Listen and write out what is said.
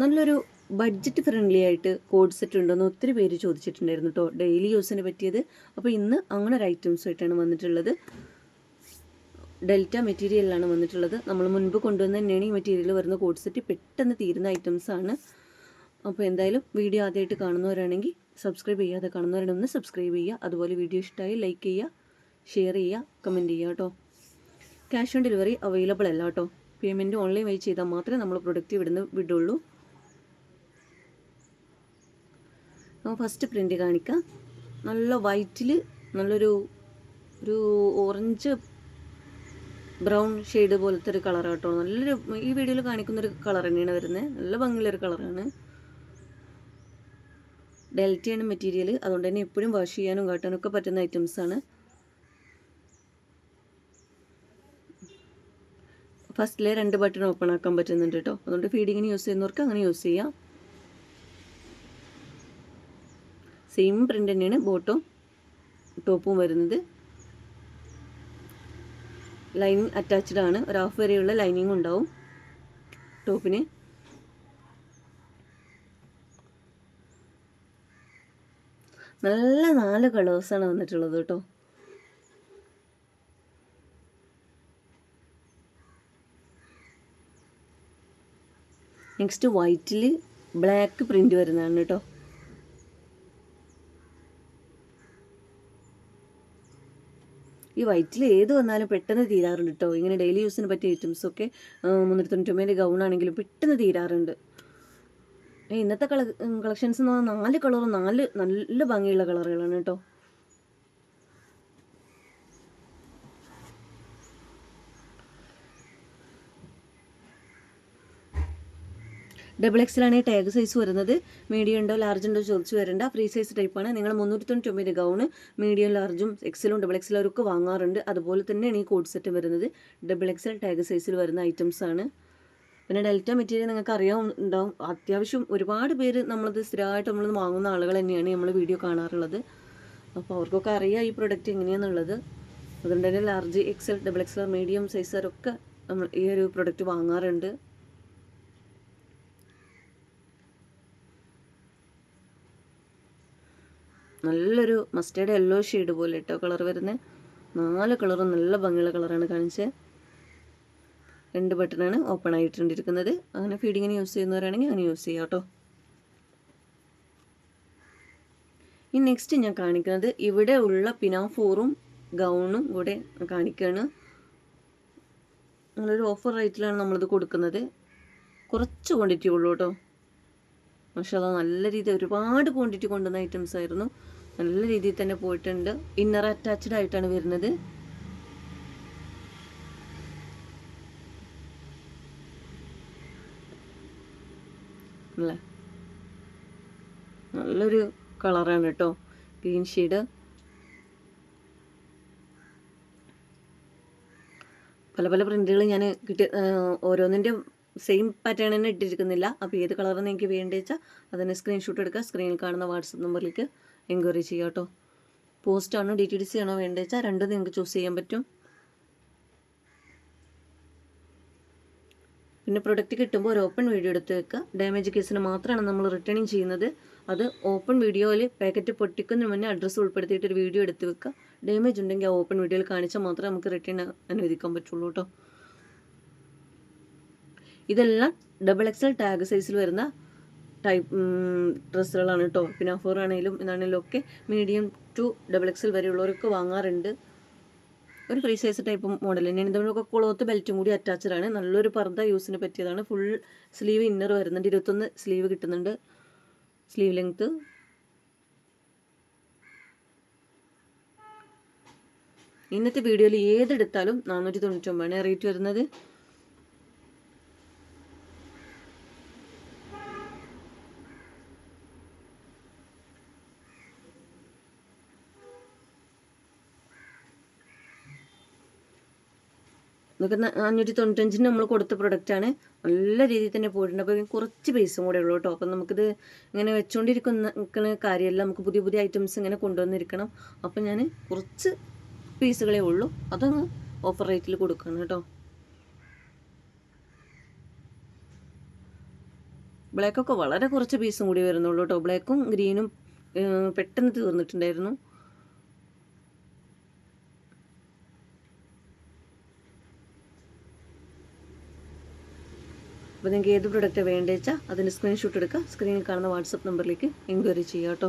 നല്ലൊരു budget friendly ആയിട്ട് coord set ഉണ്ടെന്ന് ഒത്തിരി പേര് ചോദിച്ചിട്ടുണ്ടായിരുന്നു കേട്ടോ ഡെയിലി യൂസിന് പറ്റിയത്. അപ്പോൾ ഇന്ന് അങ്ങനെ ഒരു ഐറ്റംസ് ആയിട്ടാണ് വന്നിട്ടുള്ളത്. ഡെൽറ്റ മെറ്റീരിയലാണ് വന്നിട്ടുള്ളത്. നമ്മൾ മുൻപ് കൊണ്ടുവന്ന തന്നെയാണ് ഈ മെറ്റീരിയൽ വരുന്ന കോഡ് സെറ്റ് പെട്ടെന്ന് തീരുന്ന ഐറ്റംസ് ആണ്. അപ്പോൾ എന്തായാലും വീഡിയോ ആദ്യമായിട്ട് കാണുന്നവരാണെങ്കിൽ സബ്സ്ക്രൈബ് ചെയ്യാതെ കാണുന്നവരാണെങ്കിൽ ഒന്ന് സബ്സ്ക്രൈബ് ചെയ്യുക. അതുപോലെ വീഡിയോ ഇഷ്ടമായി ലൈക്ക് ചെയ്യുക ഷെയർ ചെയ്യുക കമന്റ് ചെയ്യുക കേട്ടോ ക്യാഷ് ഓൺ ഡെലിവറി അവൈലബിൾ അല്ല കേട്ടോ പേയ്മെന്റ് ഓൺലൈൻ വഴി ചെയ്താൽ മാത്രമേ നമ്മൾ പ്രൊഡക്റ്റ് ഇവിടുന്ന് വിടുള്ളൂ. അപ്പോൾ ഫസ്റ്റ് പ്രിന്റ് കാണിക്കാം. നല്ല വൈറ്റിൽ നല്ലൊരു ഒരു ഓറഞ്ച് ബ്രൗൺ ഷെയ്ഡ് പോലത്തെ ഒരു കളർ കേട്ടോ നല്ലൊരു ഈ വീഡിയോയിൽ കാണിക്കുന്നൊരു കളർ തന്നെയാണ് വരുന്നത് നല്ല ഭംഗിയുള്ളൊരു കളറാണ് ഡെൽറ്റയാണ് മെറ്റീരിയൽ അതുകൊണ്ട് തന്നെ എപ്പോഴും വാഷ് ചെയ്യാനും കാട്ടാനും ഒക്കെ പറ്റുന്ന ഐറ്റംസ് ആണ്. ഫസ്റ്റിലെ രണ്ട് ബട്ടൺ ഓപ്പൺ ആക്കാൻ പറ്റുന്നുണ്ട് കേട്ടോ അതുകൊണ്ട് ഫീഡിങ്ങിന് യൂസ് ചെയ്യുന്നവർക്ക് അങ്ങനെ യൂസ് ചെയ്യാം. സെയിം പ്രിന്റ് തന്നെയാണ് ബോട്ടും ടോപ്പും വരുന്നത്. ലൈനിങ് അറ്റാച്ച്ഡ് ആണ്. ഒരു ഹാഫ് വരെയുള്ള ലൈനിങ് ഉണ്ടാവും ടോപ്പിന് നല്ല നാല് കളേഴ്സാണ് വന്നിട്ടുള്ളത് കേട്ടോ. നെക്സ്റ്റ് വൈറ്റിൽ ബ്ലാക്ക് പ്രിന്റ് വരുന്നതാണ് കേട്ടോ. ഈ വൈറ്റിൽ ഏത് വന്നാലും പെട്ടെന്ന് തീരാറുണ്ട് കേട്ടോ ഇങ്ങനെ ഡെയിലി യൂസിന് പറ്റിയ ഐറ്റംസൊക്കെ മുന്നൂറ്റി ഗൗൺ ആണെങ്കിലും പെട്ടെന്ന് തീരാറുണ്ട്. ഇന്നത്തെ കള കളക്ഷൻസ് എന്ന് പറഞ്ഞാൽ നാല് കളറും നാല് നല്ല ഭംഗിയുള്ള കളറുകളാണ് കേട്ടോ ഡബിൾ ആണ് ടാഗ് സൈസ് വരുന്നത്. മീഡിയം ഉണ്ടോ ലാർജ് ഉണ്ടോ ചോദിച്ചു വരേണ്ട. ഫ്രീ സൈസ് ടൈപ്പാണ് നിങ്ങൾ മുന്നൂറ്റി തൊണ്ണൂറ്റൊമ്പത് ഗൗണ് മീഡിയം ലാർജും എക്സലും ഡബിൾ എക്സലും അവർക്ക് വാങ്ങാറുണ്ട്. അതുപോലെ തന്നെയാണ് ഈ കോഡ് സെറ്റ് വരുന്നത്. ഡബിൾ എക്സൽ ടാഗ് സൈസിൽ വരുന്ന ഐറ്റംസ് ആണ്. പിന്നെ ഡെൽറ്റ മെറ്റീരിയൽ നിങ്ങൾക്ക് അറിയാവുന്നുണ്ടാവും. അത്യാവശ്യം ഒരുപാട് പേര് നമ്മളത് സ്ഥിരമായിട്ട് നമ്മൾ വാങ്ങുന്ന ആളുകൾ തന്നെയാണ് നമ്മൾ വീഡിയോ കാണാറുള്ളത്. അപ്പോൾ അവർക്കൊക്കെ അറിയാം ഈ പ്രൊഡക്റ്റ് എങ്ങനെയാണെന്നുള്ളത് അതുകൊണ്ട് തന്നെ large XL double XL medium സൈസറൊക്കെ നമ്മൾ ഈ ഒരു പ്രൊഡക്റ്റ് വാങ്ങാറുണ്ട്. നല്ലൊരു മസ്റ്റേഡ് യെല്ലോ ഷെയ്ഡ് പോലെ ഇട്ടോ കളർ വരുന്നത് നാല് കളറും നല്ല ഭംഗിയുള്ള കളറാണ് കാണിച്ചത് രണ്ട് ബട്ടണാണ് ഓപ്പൺ ആയിട്ടുണ്ടിരിക്കുന്നത് അങ്ങനെ ഫീഡിങ്ങിന് യൂസ് ചെയ്യുന്നവരാണെങ്കിൽ അങ്ങനെ യൂസ് ചെയ്യാം കേട്ടോ ഈ നെക്സ്റ്റ് ഞാൻ കാണിക്കുന്നത് ഇവിടെ ഉള്ള പിനാഫോറും ഗൗണും കൂടെ കാണിക്കുകയാണ് നല്ലൊരു ഓഫർ റേറ്റിലാണ് നമ്മളിത് കൊടുക്കുന്നത്. കുറച്ച് ക്വാണ്ടിറ്റി ഉള്ളൂ കേട്ടോ പക്ഷേ അത് നല്ല രീതിയിൽ ഒരുപാട് ക്വാണ്ടിറ്റി കൊണ്ടുവന്ന ഐറ്റംസ് ആയിരുന്നു. നല്ല രീതിയിൽ തന്നെ പോയിട്ടുണ്ട്. ഇന്നർ അറ്റാച്ച്ഡ് ആയിട്ടാണ് വരുന്നത്. അല്ലേ? നല്ലൊരു കളറാണ് കേട്ടോ ഗ്രീൻ ഷെയ്ഡ് പല പല പ്രിന്റുകൾ ഞാൻ കിട്ടി ഓരോന്നിന്റെ സെയിം പാറ്റേൺ തന്നെ ഇട്ടിരിക്കുന്നില്ല. അപ്പോൾ ഏത് കളറാണ് എനിക്ക് വേണ്ടി വെച്ചാൽ അതിന് സ്ക്രീൻഷോട്ട് എടുക്കുക. സ്ക്രീനിൽ കാണുന്ന വാട്സപ്പ് നമ്പറിലേക്ക് എൻക്വയറി ചെയ്യാം കേട്ടോ. പോസ്റ്റ് ആണോ ഡി ടി ഡി സി ആണോ വേണ്ടത് വെച്ചാൽ രണ്ടും നിങ്ങൾക്ക് ചൂസ് ചെയ്യാൻ പറ്റും. പിന്നെ പ്രൊഡക്റ്റ് കിട്ടുമ്പോൾ ഒരു ഓപ്പൺ വീഡിയോ എടുത്ത് വെക്കുക. ഡാമേജ് കേസിന് മാത്രമാണ് നമ്മൾ റിട്ടേണിങ് ചെയ്യുന്നത്. അത് ഓപ്പൺ വീഡിയോയിൽ പാക്കറ്റ് പൊട്ടിക്കുന്നതിന് മുന്നേ അഡ്രസ്സ് ഉൾപ്പെടുത്തിയിട്ട് ഒരു വീഡിയോ എടുത്ത് വെക്കുക. ഡാമേജ് ഉണ്ടെങ്കിൽ ആ ഓപ്പൺ വീഡിയോയിൽ കാണിച്ചാൽ മാത്രമേ നമുക്ക് റിട്ടേൺ അനുവദിക്കാൻ പറ്റുള്ളൂ കേട്ടോ. ഇതെല്ലാം ഡബിൾ എക്സൽ ടാഗ് സൈസിൽ വരുന്ന ടൈപ്പ് ഡ്രസ്സുകളാണ് കേട്ടോ പിന്നെ ആണെങ്കിലും ഇതാണെങ്കിലും ഒക്കെ മീഡിയം ടു ഡബിൾ എക്സൽ വരെയുള്ളവരൊക്കെ വാങ്ങാറുണ്ട്. ഒരു ഫ്രീ സൈസ് ടൈപ്പ് മോഡൽ തന്നെയാണ്. ഇതിനൊക്കെ ക്ലോത്ത് ബെൽറ്റും കൂടി അറ്റാച്ച്ഡ് ആണ്. നല്ലൊരു പർദ്ദ യൂസിന് പറ്റിയതാണ്. ഫുൾ സ്ലീവ് ഇന്നർ വരുന്നുണ്ട്. ഇരുപത്തൊന്ന് സ്ലീവ് കിട്ടുന്നുണ്ട്. സ്ലീവ് ലെങ്ത്ത് ഇന്നത്തെ വീഡിയോയിൽ ഏതെടുത്താലും നാനൂറ്റി തൊണ്ണൂറ്റി ഒമ്പതാണ് റേറ്റ് വരുന്നത്. ഇതൊക്കെ ന- അഞ്ഞൂറ്റി തൊണ്ണൂറ്റഞ്ചിന് നമ്മൾ കൊടുത്ത പ്രൊഡക്റ്റാണ് നല്ല രീതിയിൽ തന്നെ പോയിട്ടുണ്ട്. അപ്പോൾ കുറച്ച് പൈസയും കൂടെ ഉള്ളൂ കേട്ടോ. അപ്പം നമുക്കിത് ഇങ്ങനെ വെച്ചുകൊണ്ടിരിക്കുന്ന കാര്യമല്ല. നമുക്ക് പുതിയ പുതിയ ഐറ്റംസ് ഇങ്ങനെ കൊണ്ടുവന്നിരിക്കണം. അപ്പം ഞാൻ കുറച്ച് പീസുകളേ ഉള്ളൂ. അതങ്ങ് ഓഫർ റേറ്റിൽ കൊടുക്കണം കേട്ടോ. ബ്ലാക്കൊക്കെ വളരെ കുറച്ച് പീസും കൂടി വരുന്നുള്ളൂ കേട്ടോ. ബ്ലാക്കും ഗ്രീനും പെട്ടെന്ന് തീർന്നിട്ടുണ്ടായിരുന്നു. അപ്പോൾ നിങ്ങൾക്ക് ഏത് പ്രൊഡക്റ്റ് വേണ്ടത് വെച്ചാൽ അതിന്റെ സ്ക്രീൻഷോട്ട് എടുക്കുക സ്ക്രീനിൽ കാണുന്ന വാട്സപ്പ് നമ്പറിലേക്ക് എൻക്വയറി ചെയ്യാം കേട്ടോ.